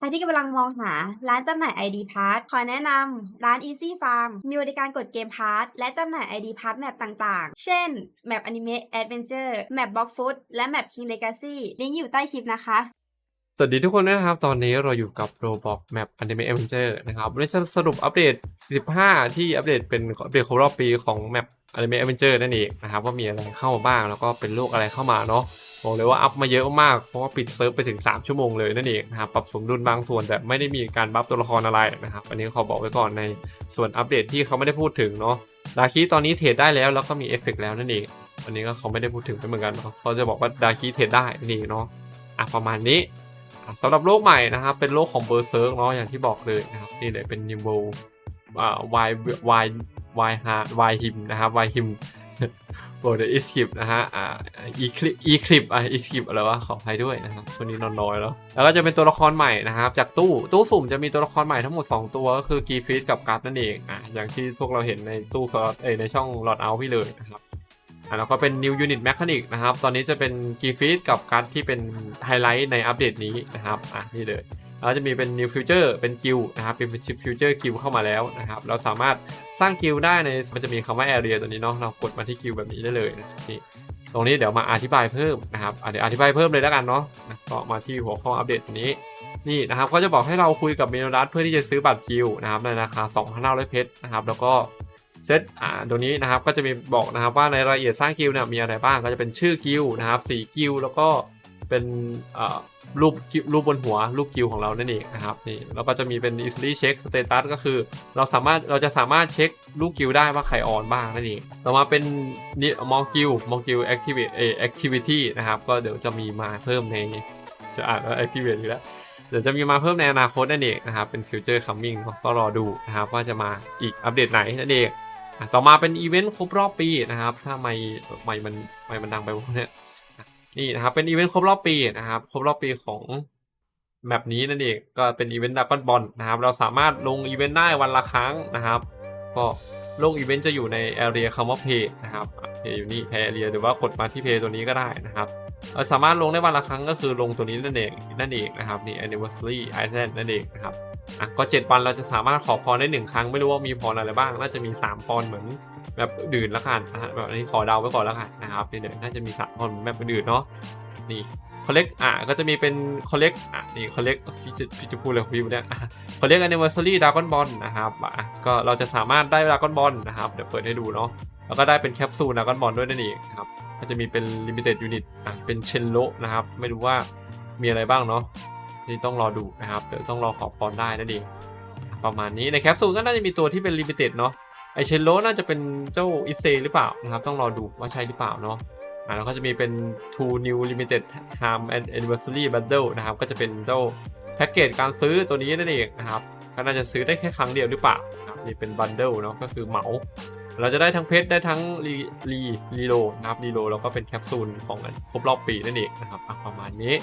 ใครที่กำลังมองหาร้านจำหน่าย ID Pass ขอแนะนำร้าน Easy Farm มีบริการกดเกม Pass และจำหน่าย ID Pass แมปต่างๆ เช่น แมป Anime Adventure แมป Block Food และแมป King Legacy ลิงก์อยู่ใต้คลิปนะคะ สวัสดีทุกคนนะครับ ตอนนี้เราอยู่กับ Roblox Map Anime Adventure นะครับวันนี้จะสรุปอัปเดต 15 ที่อัปเดตเป็นอัปเดตครบรอบปีของ Map Anime Adventure นั่นเองนะครับว่ามีอะไรเข้ามาบ้างแล้วก็เป็นโลกอะไรเข้ามาเนาะ บอกเลยว่าอัพมาเยอะมากเพราะว่าปิดเซิร์ฟไปถึง 3 ชั่วโมงเลยนั่นเองนะครับปรับสมดุลบางส่วนแต่ไม่ได้มีการบัฟตัวละครอะไรนะครับอันนี้ขอบอกไว้ก่อนในส่วนอัปเดตที่เขาไม่ได้พูดถึงเนาะดาคิตอนนี้เทรดได้แล้วแล้วก็มีเอฟเฟกแล้วนั่นเองอันนี้ก็เขาไม่ได้พูดถึงไปเหมือนกันเนาะเขาจะบอกว่าดาคิเทรดได้นั่เนาะอะประมาณนี้สำหรับโลกใหม่นะครับเป็นโลกของเบอร์เซิร์กเนาะอย่างที่บอกเลยนะครับนี่เลยเป็นนิวโบวายวายวายฮาวายฮิมนะครับวายฮิม โบเดอิสคลิปนะฮะ อ่า อีคลิป อีคลิป อะ อีคลิปอะไรวะ ขออภัยด้วยนะครับช่วงนี้นอนน้อยแล้ว แล้วก็จะเป็นตัวละครใหม่นะครับ จากตู้ ตู้สุ่มจะมีตัวละครใหม่ทั้งหมด 2 ตัว ก็คือกีฟิตกับกัฟนั่นเอง อะอย่างที่พวกเราเห็นในตู้สล็อต เอยในช่องหลอดเอาพี่เลยนะครับอะแล้วก็เป็น New Unit Mechanic นะครับ ตอนนี้จะเป็นกีฟีดกับการ์ดที่เป็นไฮไลท์ในอัปเดตนี้นะครับ อะนี่เลย แล้วจะมีเป็น New Future เป็นกิลนะครับเป็น Future กิลเข้ามาแล้วนะครับ เราสามารถสร้างกิลได้ในมันจะมีคำว่า Area ตัวนี้เนาะเรากดมาที่กิลแบบนี้ได้เลยนะนี่ตรงนี้เดี๋ยวมาอธิบายเพิ่มนะครับเดี๋ยวอธิบายเพิ่มเลยแล้วกันเนาะนะก็มาที่หัวข้ออัปเดตตัวนี้นี่นะครับก็จะบอกให้เราคุยกับเมโนดัสเพื่อที่จะซื้อบัตรคิวนะครับในราคา2,500เพชรนะครับแล้วก็เซตอ่าตัวนี้นะครับก็จะมีบอกนะครับว่าในรายละเอียดสร้างกิลเนี่ยมีอะไรบ้างก็จะเป็นชื่อกิลนะครับสีกิลแล้วก็ เป็นรูปรูปบนหัวรูปกิลของเรานั่นเองนะครับนี่แล้วก็จะมีเป็น easily check status ก็คือ เราสามารถเราจะสามารถเช็ครูปกิลได้ว่าใครออนบ้างนั่นเองต่อมาเป็นนี่มองกิลมองกิล activate เอ activity นะครับก็เดี๋ยวจะมีมาเพิ่มในจะอ่านว่า activate อีกแล้วเดี๋ยวจะมีมาเพิ่มในอนาคตนั่นเองนะครับเป็น Future Coming ก็รอดูนะครับว่าจะมาอีกอัปเดตไหนนั่นเองต่อมาเป็นอีเวนต์ครบรอบปีนะครับ ถ้าไม่ไม่มันไม่มันดังไปพวกเนี้ย นี่นะครับ เป็นอีเวนต์ครบรอบปีนะครับ ครบรอบปีของแมปนี้นั่นเองก็เป็นอีเวนต์ดักอนบอลนะครับ เราสามารถลงอีเวนต์ได้วันละครั้งนะครับ ก็โลงอีเวนต์จะอยู่ใน area คำว่า play นะครับเพย์อยู่นี่ play area หรือว่ากดมาที่ play ตัวนี้ก็ได้นะครับเราสามารถลงได้วันละครั้งก็คือลงตัวนี้นั่นเองนั่นเองนะครับนี่ anniversary island นั่นเองนะครับ อะก็ 7 วันเราจะสามารถขอพรได้ 1 ครั้ง ไม่รู้ว่ามีพรอะไรบ้าง น่าจะมี 3 พรเหมือนแบบอื่นละกันนะฮะแบบนี้ขอเดาไว้ก่อนละกันนะครับนี่เดี๋ยวน่าจะมี 3 พรเหมือนแบบอื่นเนาะนี่ collect อะก็จะมีเป็น collect อะนี่ collect พี่จะพี่จะพูดอะไรของพี่วะเนี่ย collect anniversary dragon ball นะครับอะก็เราจะสามารถได้ dragon ball นะครับเดี๋ยวเปิดให้ดูเนาะแล้วก็ได้เป็นแคปซูล dragon ball ด้วยนั่นเองนะครับก็จะมีเป็น limited unit อะเป็นเชนโลนะครับไม่รู้ว่ามีอะไรบ้างเนาะ นี่ต้องรอดูนะครับเดี๋ยวต้องรอขอบพรได้นั่นเองประมาณนี้ในแคปซูลก็น่าจะมีตัวที่เป็น limited เนาะไอเชนโลน่าจะเป็นเจ้าอิเซหรือเปล่านะครับ ต้องรอดูว่าใช่หรือเปล่าเนาะอะแล้วก็จะมีเป็น two new limited time and anniversary bundle นะครับ ก็จะเป็นเจ้าแพ็กเกจการซื้อตัวนี้นั่นเองนะครับก็น่าจะซื้อได้แค่ครั้งเดียวหรือเปล่านะครับนี่เป็นบันเดิลเนาะก็คือเหมา เราจะได้ทั้งเพชรได้ทั้งรีรีรีโลนะครับรีโลแล้วก็เป็นแคปซูลของครบรอบปีนั่นเองนะครับประมาณนี้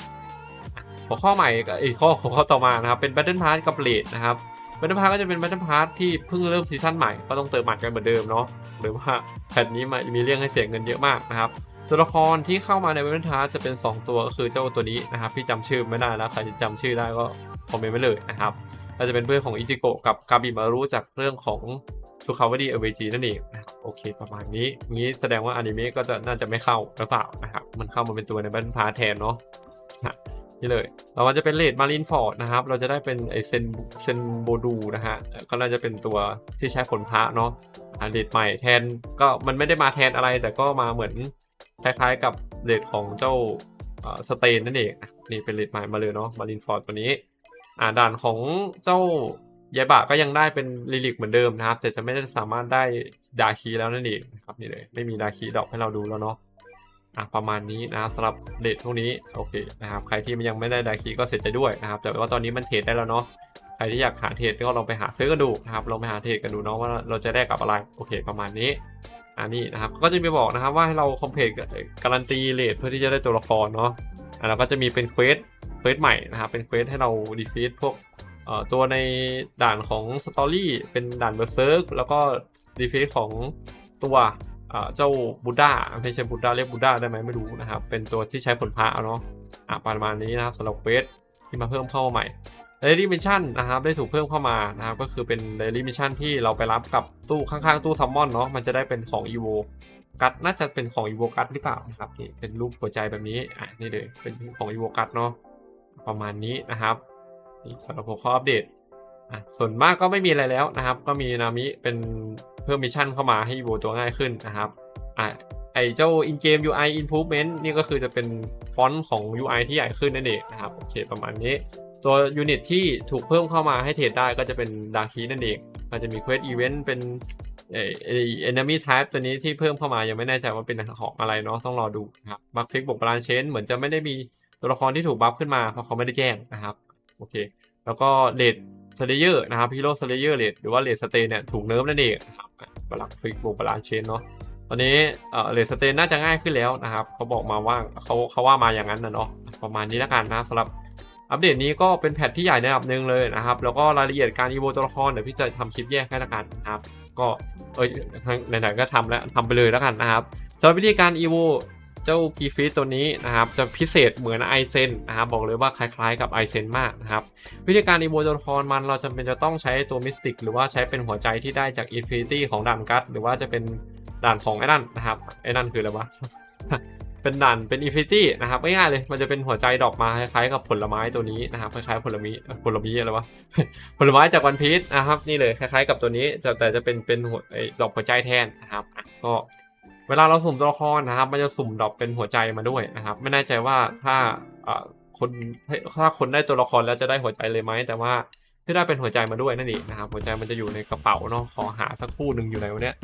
หัวข้อใหม่ก็อีกข้อหัวข้อต่อมานะครับ เป็น Battle Pass กับเลดนะครับ Battle Pass ก็จะเป็น Battle Pass ที่เพิ่งเริ่มซีซั่นใหม่ก็ต้องเติมหมัดกันเหมือนเดิมเนาะหรือว่าแพทนี้มามีเรื่องให้เสียเงินเยอะมากนะครับ ตัวละครที่เข้ามาใน Battle Pass จะเป็น 2 ตัวก็คือเจ้าตัวนี้นะครับพี่จำชื่อไม่ได้แล้วใครจำชื่อได้ก็คอมเมนต์ไว้เลยนะครับก็จะเป็นเพื่อนของอิจิโกะกับกาบิมารุจากเรื่องของสุขาวดีเอเวจีนั่นเองนะโอเคประมาณนี้งี้แสดงว่าอนิเมะก็จะน่าจะไม่เข้าหรือเปล่านะครับมันเข้ามาเป็นตัวในบันพาแทนเนาะ นี่เลยเรามันจะเป็นเลดมารินฟอร์ดนะครับ เราจะได้เป็นไอเซนเซนโบดูนะฮะ ก็น่าจะเป็นตัวที่ใช้ผลพระเนาะเลดใหม่แทนก็มันไม่ได้มาแทนอะไร แต่ก็มาเหมือนคล้ายๆกับเลดของเจ้าสเตนนั่นเอง นี่เป็นเลดใหม่มาเลยเนาะมารินฟอร์ดตัวนี้อ่าด่านของเจ้ายายบะก็ยังได้เป็นลิลิกเหมือนเดิมนะครับ แต่จะไม่ได้สามารถได้ดาคีแล้วนั่นเองนะครับนี่เลยไม่มีดาคีดอกให้เราดูแล้วเนาะ อะประมาณนี้นะสำหรับเลทพวกนี้โอเคนะครับใครที่ยังไม่ได้ดาคีก็เสร็จใจด้วยนะครับแต่ว่าตอนนี้มันเทรดได้แล้วเนาะใครที่อยากหาเทรดก็ลองไปหาซื้อกันดูนะครับลองไปหาเทรดกันดูเนาะว่าเราจะได้กับอะไรโอเคประมาณนี้อันนี้นะครับก็จะมีบอกนะครับว่าให้เราคอมเพลตการันตีเลทเพื่อที่จะได้ตัวละครเนาะอะแล้วก็จะมีเป็นเควสเควสใหม่นะครับเป็นเควสให้เราดีฟีดพวกเอ่อตัวในด่านของสตอรี่เป็นด่านเบอร์เซิร์กแล้วก็ดีเฟซของตัว เจ้าบูดาไม่ใช่บูดาเรียกบูดาได้ไหมไม่รู้นะครับ เป็นตัวที่ใช้ผลพระเนาะอะประมาณนี้นะครับสำหรับเควสที่มาเพิ่มเข้ามาใหม่ Daily Mission นะครับได้ถูกเพิ่มเข้ามานะครับก็คือเป็น Daily Mission ที่เราไปรับกับตู้ข้างๆตู้ซัมมอนเนาะมันจะได้เป็นของ EVO กัดน่าจะเป็นของ EVO กัดหรือเปล่านะครับนี่เป็นรูปหัวใจแบบนี้อะนี่เลยเป็นของ EVO กัดเนาะประมาณนี้นะครับนี่สำหรับหัวข้ออัปเดต อะส่วนมากก็ไม่มีอะไรแล้วนะครับ ก็มีนามิเป็นเพิ่มมิชชั่นเข้ามาให้ EVO ตัวง่ายขึ้นนะครับอะไอเจ้า in game UI improvement นี่ก็คือจะเป็นฟอนต์ของ UI ที่ใหญ่ขึ้นนั่นเองนะครับโอเคประมาณนี้ ตัวยูนิตที่ถูกเพิ่มเข้ามาให้เทรดได้ก็จะเป็นดาร์คีนั่นเองก็จะมีเควสอีเวนต์เป็นเอเอ่อ enemy type ตัวนี้ที่เพิ่มเข้ามายังไม่แน่ใจว่าเป็นของอะไรเนาะต้องรอดูนะครับบัฟฟิกบวกบาลานเชนเหมือนจะไม่ได้มีตัวละครที่ถูกบัฟขึ้นมาเพราะเขาไม่ได้แจ้งนะครับโอเค แล้วก็เลด สเลเยอร์นะครับฮีโร่สเลเยอร์เลดหรือว่าเลดสเตนเนี่ยถูกเนิร์ฟนั่นเองนะครับบาลานฟิกบวกบาลานเชนเนาะตอนนี้เออเลดสเตนน่าจะง่ายขึ้นแล้วนะครับเขาบอกมาว่าเขาเขาว่ามาอย่างนั้นนะเนาะประมาณนี้แล้วกันนะสำหรับอัปเดตนี้ก็เป็นแพทที่ใหญ่ในระดับหนึ่งเลยนะครับ แล้วก็รายละเอียดการอีโวตัวละครเดี๋ยวพี่จะทำคลิปแยกให้ละกันนะครับ ก็เอ้ยทางไหนๆก็ทำแล้วทำไปเลยแล้วกันนะครับสำหรับวิธีการอีโว เจ้ากีฟิตตัวนี้นะครับจะพิเศษเหมือนไอเซนนะครับบอกเลยว่าคล้ายๆกับไอเซนมากนะครับวิธีการอีโวตัวละครมันเราจำเป็นจะต้องใช้ตัวมิสติกหรือว่าใช้เป็นหัวใจที่ได้จากอินฟินิตี้ของด่านกัตหรือว่าจะเป็นด่านของไอ้นั่นนะครับไอ้นั่นคืออะไรวะเป็นด่านเป็นอินฟินิตี้นะครับง่ายๆเลยมันจะเป็นหัวใจดอกมาคล้ายๆกับผลไม้ตัวนี้นะครับคล้ายๆผลไม้ผลไม้อะไรวะผลไม้จากวันพีชนะครับนี่เลยคล้ายๆ กับตัวนี้แต่จะเป็นเป็นหัวดอกหัวใจแทนนะครับก็ เวลาเราสุ่มตัวละครนะครับ มันจะสุ่มดอกเป็นหัวใจมาด้วยนะครับ ไม่แน่ใจว่าถ้าคนถ้าคนได้ตัวละครแล้วจะได้หัวใจเลยไหมแต่ว่าที่ได้เป็นหัวใจมาด้วยนั่นเองนะครับ หัวใจมันจะอยู่ในกระเป๋าเนาะขอหาสักคู่หนึ่งอยู่ไหนวะเนี่ย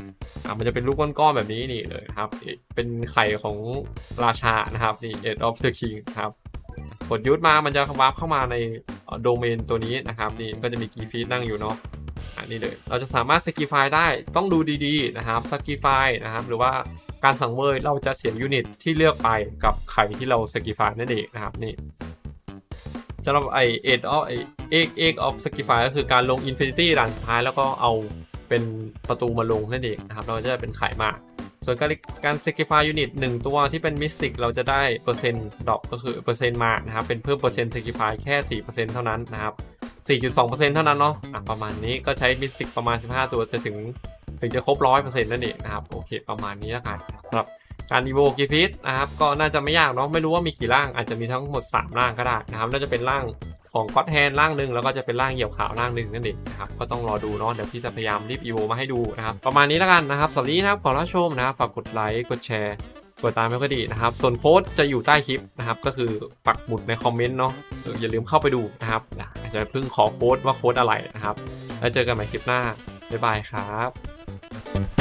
อะมันจะเป็นลูกก้อนๆแบบนี้นี่เลยครับ เป็นไข่ของราชานะครับนี่ Age of the King ครับกดยุทธมามันจะวาร์ปเข้ามาในโดเมนตัวนี้นะครับนี่ก็จะมีกีฟีดนั่งอยู่เนาะ นนี้เลย เราจะสามารถสกิฟายได้ต้องดูดีๆนะครับสกิฟายนะครับหรือว่าการสังเวยเราจะเสียยูนิตที่เลือกไปกับไข่ที่เราสกิฟายนั่นเองนะครับนี่สำหรับไอเอ็ดออฟไอเอ็กเอ็กออฟสกิฟายก็คือการลงอินฟินิตี้ด่านสุดท้ายแล้วก็เอาเป็นประตูมาลงนั่นเองนะครับเราจะได้เป็นไขายมากส่วนการการ sacrifice unit 1ตัวที่เป็น mystic เราจะได้เปอร์เซ็นต์ดอกก็คือเปอร์เซ็นต์มานะครับเป็นเพิ่มเปอร์เซ็นต์ sacrifice แค่ 4%เท่านั้นนะครับ 4.2%เท่านั้นเนาะอะประมาณนี้ก็ใช้ mystic ประมาณ 15 ตัวจะถึงถึงจะครบ 100%นั่นเองนะครับ โอเค ประมาณนี้แล้วกันสำหรับการ evo กีฟิตนะครับ ก็น่าจะไม่ยากเนาะไม่รู้ว่ามีกี่ร่างอาจจะมีทั้งหมด 3 ร่างก็ได้นะครับ น่าจะเป็นร่างของก็อดแฮนร่างหนึ่งแล้วก็จะเป็นร่างเหยี่ยวขาวร่างหนึ่งนั่นเองนะครับก็ต้องรอดูเนาะเดี๋ยวพี่จะพยายามรีบอีโวมาให้ดูนะครับประมาณนี้แล้วกันนะครับสำหรับวันนี้นะครับขอรับชมนะครับฝากกดไลค์กดแชร์ กดตามไม่ก็ดีนะครับ ส่วนโค้ดจะอยู่ใต้คลิปนะครับ ก็คือปักหมุดในคอมเมนต์เนาะอออย่าลืมเข้าไปดูนะครับอาจจะเพิ่งขอโค้ดว่าโค้ดอะไรนะครับ แล้วเจอกันใหม่คลิปหน้า บ๊ายบายครับ